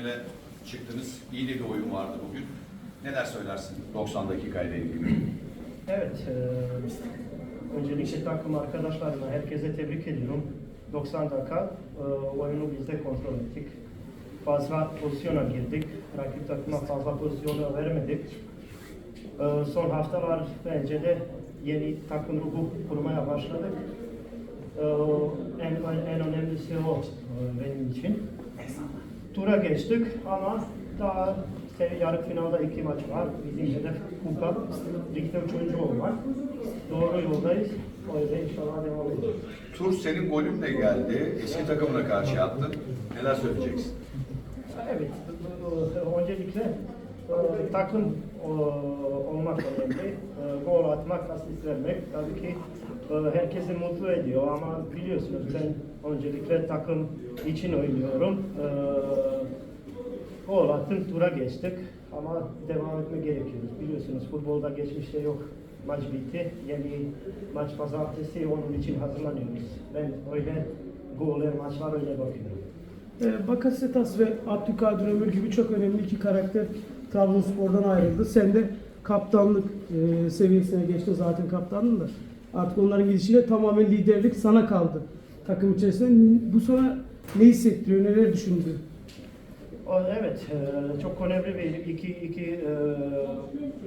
Hele çıktınız. İyi de bir oyun vardı bugün. Neler söylersin 90 dakikayla ilgili? Evet, e, öncelikle takım arkadaşlarıma herkese tebrik ediyorum. 90 dakika e, oyunu biz de kontrol ettik. Fazla pozisyona girdik. Rakip takıma fazla pozisyonu vermedik. E, son haftalar bence de yeni takım ruhu kurmaya başladık. E, en, en önemlisi o e, benim için. Tura geçtik ama daha yarı finalda iki maç var. Bizim hedef kupa, ligde üçüncü olmak. Doğru yoldayız. O yüzden inşallah devam edeceğiz. Tur senin golünle geldi. Eski takımına karşı attın. Neler söyleyeceksin? Evet, öncelikle takım olmak önemli. E, Gol atmak, asist vermek tabii ki e, herkesi mutlu ediyor ama biliyorsunuz ben öncelikle takım için oynuyorum. E, Gol attım, tura geçtik ama devam etme gerekiyoruz. Biliyorsunuz futbolda geçmişte yok. Maç bitti, yeni maç pazartesi onun için hazırlanıyoruz. Ben öyle goller, maçlar öyle bakıyorum. E, Bakasetas ve Abdülkadir Ömür gibi çok önemli iki karakter Trabzonspor'dan ayrıldı. Sen de kaptanlık e, seviyesine geçtin zaten kaptanlığın da. Artık onların gidişiyle tamamen liderlik sana kaldı takım içerisinde. Bu sana ne hissettiriyor, neler düşündürüyor? O, Evet, e, çok önemli bir iki, iki e,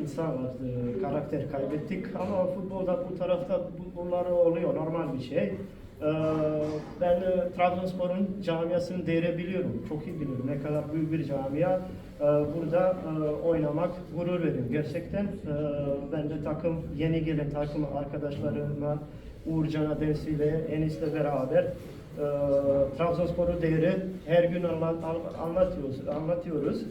insan var, e, karakter kaybettik ama futbolda bu tarafta bu- bunlar oluyor, normal bir şey. E, Ben e, Trabzonspor'un camiasını değeri biliyorum, çok iyi biliyorum ne kadar büyük bir camia. E, Burada e, oynamak gurur veriyor gerçekten. Ben de takım, yeni gelen takım arkadaşlarıma, Uğurcan'a, Densi ve Enis'le beraber Trabzonspor'u değeri her gün anlat, an- anlatıyoruz. anlatıyoruz.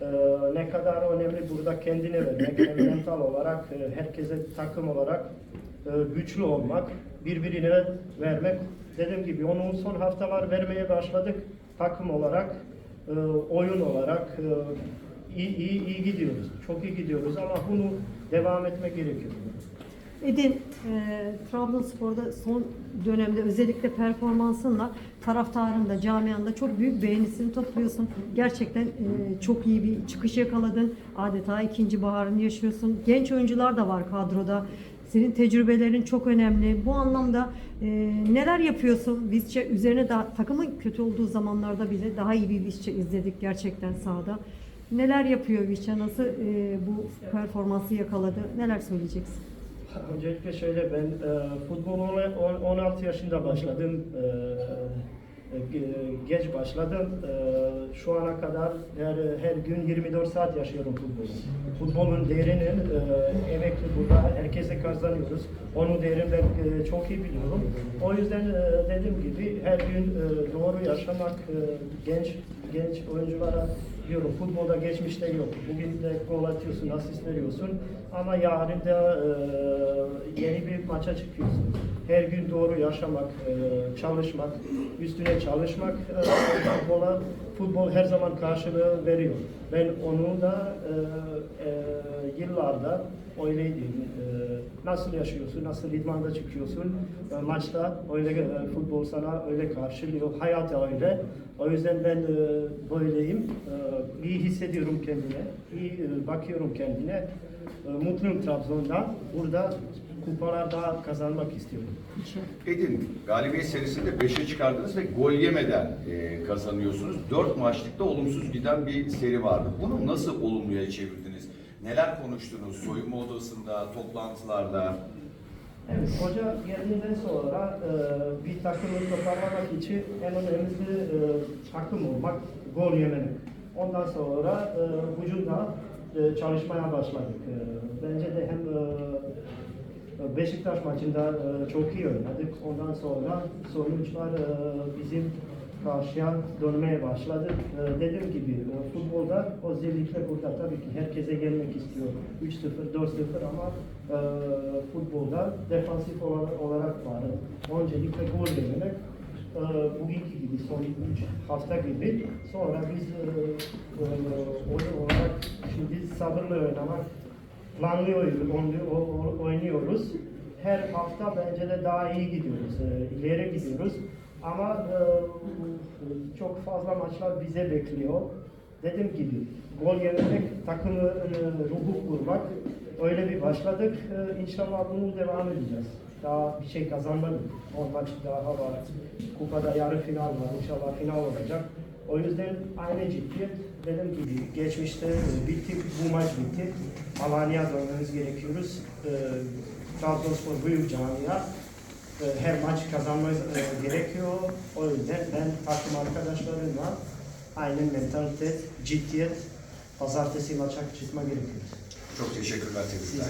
E, ne kadar önemli burada kendine vermek, mental olarak, e, herkese takım olarak e, güçlü olmak, birbirine vermek. Dediğim gibi onun son haftalar vermeye başladık takım olarak, e, oyun olarak e, iyi, iyi, iyi gidiyoruz. Çok iyi gidiyoruz ama bunu devam etmek gerekiyor. Edin, e, Trabzonspor'da son dönemde özellikle performansınla taraftarın da camianda çok büyük beğenisini topluyorsun. Gerçekten e, çok iyi bir çıkış yakaladın. Adeta ikinci baharını yaşıyorsun. Genç oyuncular da var kadroda. Senin tecrübelerin çok önemli. Bu anlamda e, neler yapıyorsun? Bizce üzerine daha, takımın kötü olduğu zamanlarda bile daha iyi bir Visca izledik gerçekten sahada. Neler yapıyor Visca? Nasıl e, bu performansı yakaladı? Neler söyleyeceksin? Öncelikle şöyle ben e, futbol on- on- 16 yaşında başladım. E, geç başladım. E, şu ana kadar her, her gün 24 saat yaşıyorum futbolu. Futbolun değerinin e, emekli burada herkese kazanıyoruz. Onun değerini ben e, çok iyi biliyorum. O yüzden e, dediğim gibi her gün e, doğru yaşamak e, genç genç oyunculara diyorum futbolda geçmişte yok. Bugün de gol atıyorsun, asist veriyorsun ama yarın da e, yeni bir maça çıkıyorsun. Her gün doğru yaşamak, e, çalışmak, üstüne çalışmak e, futbola, futbol her zaman karşılığı veriyor. Ben onu da e, yıllarda öyleydi. Nasıl yaşıyorsun, nasıl idmanda çıkıyorsun, maçta öyle futbol sana öyle karşılıyor, hayat öyle. O yüzden ben böyleyim. İyi hissediyorum kendine, iyi bakıyorum kendine. Mutluyum Trabzon'da. Burada kupalar daha kazanmak istiyorum. Edin, galibiyet serisinde 5'e çıkardınız ve gol yemeden e, kazanıyorsunuz. 4 maçlıkta olumsuz giden bir seri vardı. Bunu nasıl olumluya çevirdiniz? Neler konuştunuz soyunma odasında, toplantılarda? Evet, hoca geldiğinden sonra e, bir takımı toparlamak için en önemlisi e, takım olmak, gol yememek. Ondan sonra e, hücumda e, çalışmaya başladık. E, bence de hem e, Beşiktaş maçında e, çok iyi oynadık. Ondan sonra sonuçlar e, bizim karşıya dönmeye başladı. E, dediğim gibi e, futbolda özellikle burada tabii ki herkese gelmek istiyor. 3-0, 4-0 ama e, futbolda defansif olarak, var. Öncelikle gol yememek. E, bugünkü gibi son 3 hafta gibi. Sonra biz e, e, oyun olarak şimdi sabırlı oynamak planlı oyun- oynuyor- o- o- oynuyoruz. Her hafta bence de daha iyi gidiyoruz, e, ileri gidiyoruz. Ama e, çok fazla maçlar bize bekliyor. dediğim gibi gol yememek, takımı e, ruhu kurmak öyle bir başladık. İnşallah bunu devam edeceğiz. Daha bir şey kazanmadık. 10 maç daha var. Kupada yarı final var. İnşallah final olacak. O yüzden aynı ciddiyet dediğim gibi geçmişte e, bittik, bu maç bitti. Alanya dönmemiz gerekiyoruz. E, Trabzonspor büyük camia. E, her maç kazanmamız e, gerekiyor. O yüzden ben takım arkadaşlarımla aynı mentalite, ciddiyet, pazartesi maça çıkma gerekiyor. Çok teşekkürler tebrikler.